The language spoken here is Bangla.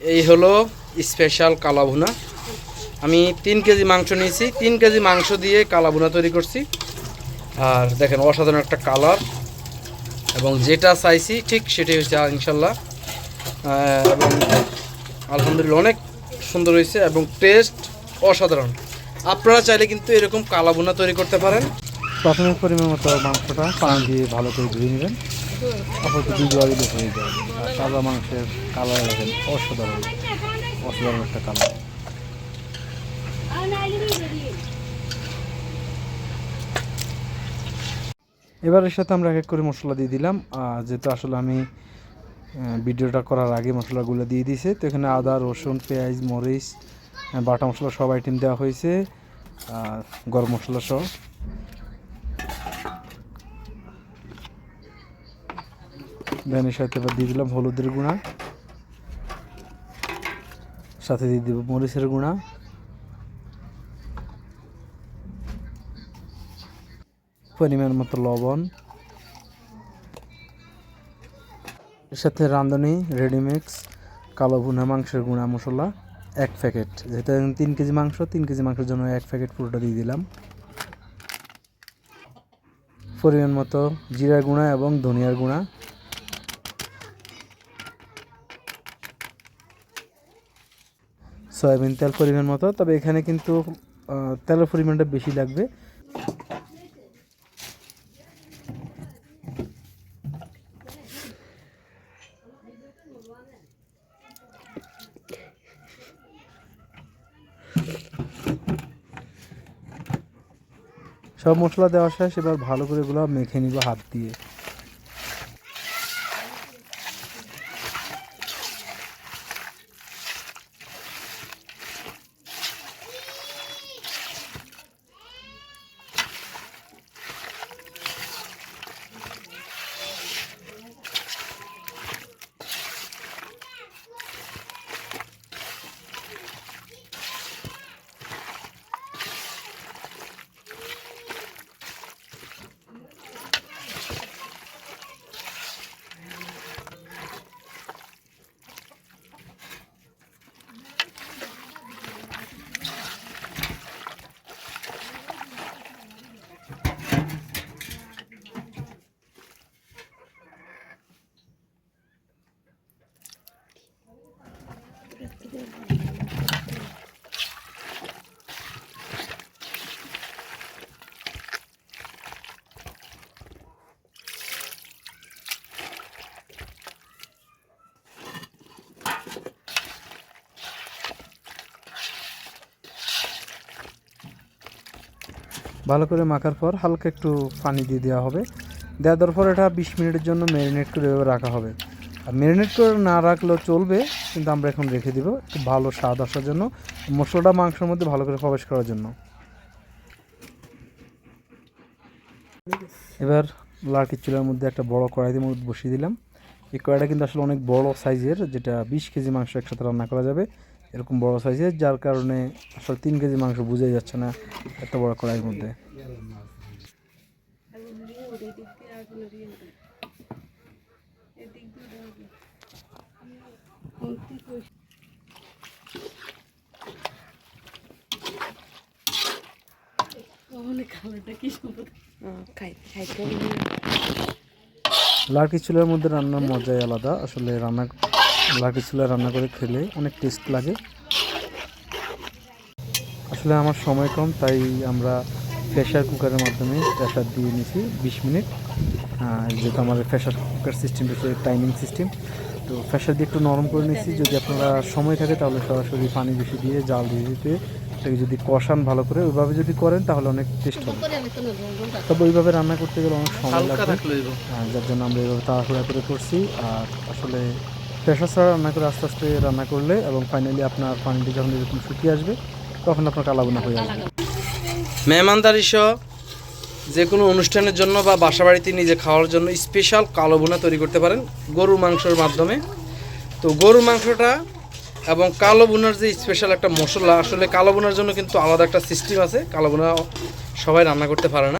এই হলো স্পেশাল কালাভুনা। আমি তিন কেজি মাংস নিয়েছি। তিন কেজি মাংস দিয়ে কালাভুনা তৈরি করছি। আর দেখেন, অসাধারণ একটা কালার। এবং যেটা চাইছি, ঠিক সেটাই হচ্ছে ইনশাল্লাহ। এবং আলহামদুলিল্লাহ অনেক সুন্দর হয়েছে এবং টেস্ট অসাধারণ। আপনারা চাইলে কিন্তু এরকম কালাভুনা তৈরি করতে পারেন। প্রাথমিক পরিমাণ মতো মাংসটা পানি দিয়ে ভালো করে ধুয়ে নেবেন। দুই জোয়া দিলে হয়ে যাবে। আর সাদা মাংসের কালার দেখেন, অসাধারণ অসাধারণ একটা কালার এবার এর সাথে আমরা এক এক করে মশলা দিয়ে দিলাম। যেহেতু আসলে আমি ভিডিওটা করার আগে মশলাগুলো দিয়ে দিয়েছি, তো এখানে আদা, রসুন, পেঁয়াজ, মরিচ বাটা মশলা সব আইটেম দেওয়া হয়েছে গরম মশলা সহ। এর সাথে এবার দিয়ে দিলাম হলুদের গুঁড়া। সাথে দিয়ে দিব মরিচের গুঁড়া। পরিমাণ মতো লবণ। এর সাথে রাঁধুনি রেডিমিক্স কালো ভুনা মাংসের গুঁড়া মশলা, এক প্যাকেট। যেহেতু তিন কেজি মাংস, তিন কেজি মাংসের জন্য এক প্যাকেট পুরোটা দিয়ে দিলাম। পরিমাণ মতো জিরার গুঁড়া এবং ধনিয়ার গুঁড়া। সয়াবিন তেল পরিমাণ মতো, তবে এখানে কিন্তু তেলের পরিমাণটা বেশি লাগবে। সব মশলা দেওয়া শেষ, এবার ভালো করে এগুলো মেখে নিব হাত দিয়ে। ভালো করে মাখার পর হালকা একটু পানি দিয়ে দেওয়া হবে। দেওয়া দেওয়ার পর এটা বিশ মিনিটের জন্য ম্যারিনেট করে রাখা হবে। ম্যারিনেট করে না রাখলেও চলবে, কিন্তু আমরা এখন রেখে দেবো একটু ভালো স্বাদ আসার জন্য মশলাটা মাংসের মধ্যে ভালো করে প্রবেশ করার জন্য। এবার লাড়কি চুলার মধ্যে একটা বড় কড়াইতে মধ্যে বসিয়ে দিলাম। এই কড়াইটা কিন্তু আসলে অনেক বড় সাইজের, যেটা বিশ কেজি মাংস একসাথে রান্না করা যাবে, এরকম বড় সাইজের, যার কারণে আসলে তিন কেজি মাংস বোঝাই যাচ্ছে না এত বড় কড়াইয়ের মধ্যে। লাড়কি চুলার মধ্যে রান্নার মজাই আলাদা। আসলে রান্না লাড়কি চুলায় রান্না করে খেলে অনেক টেস্ট লাগে। আসলে আমার সময় কম তাই আমরা প্রেশার কুকারের মাধ্যমে প্রেশার দিয়ে নিয়েছি বিশ মিনিট। যেহেতু আমাদের প্রেশার কুকার সিস্টেম হচ্ছে টাইমিং সিস্টেম তো প্রেশার দিয়ে একটু নরম করে নিয়েছি যদি আপনারা সময় থাকে তাহলে সরাসরি পানি বেশি দিয়ে জাল দিয়ে দিতে এটাকে যদি কষান ভালো করে ওইভাবে যদি করেন তাহলে অনেক টেস্ট হবে। তবে ওইভাবে রান্না করতে গেলে অনেক সময় লাগবে। আহ, যার জন্য আমরা এইভাবে তাড়াহুড়া করে করছি। আর আসলে প্রেশার ছাড়া রান্না করে আস্তে আস্তে রান্না করলে এবং ফাইনালি আপনার পানিটি যখন এরকম শুকিয়ে আসবে তখন আপনার কালাবোনা হয়ে আসবে। মেহমানদারি সহ যে কোনো অনুষ্ঠানের জন্য বা বাসা বাড়িতে নিজে খাওয়ার জন্য স্পেশাল কালো বোনা তৈরি করতে পারেন গরুর মাংসের মাধ্যমে। তো গরুর মাংসটা এবং কালো বোনার যে স্পেশাল একটা মশলা, আসলে কালো বোনার জন্য কিন্তু আলাদা একটা সিস্টেম আছে। কালো বোনা সবাই রান্না করতে পারে না।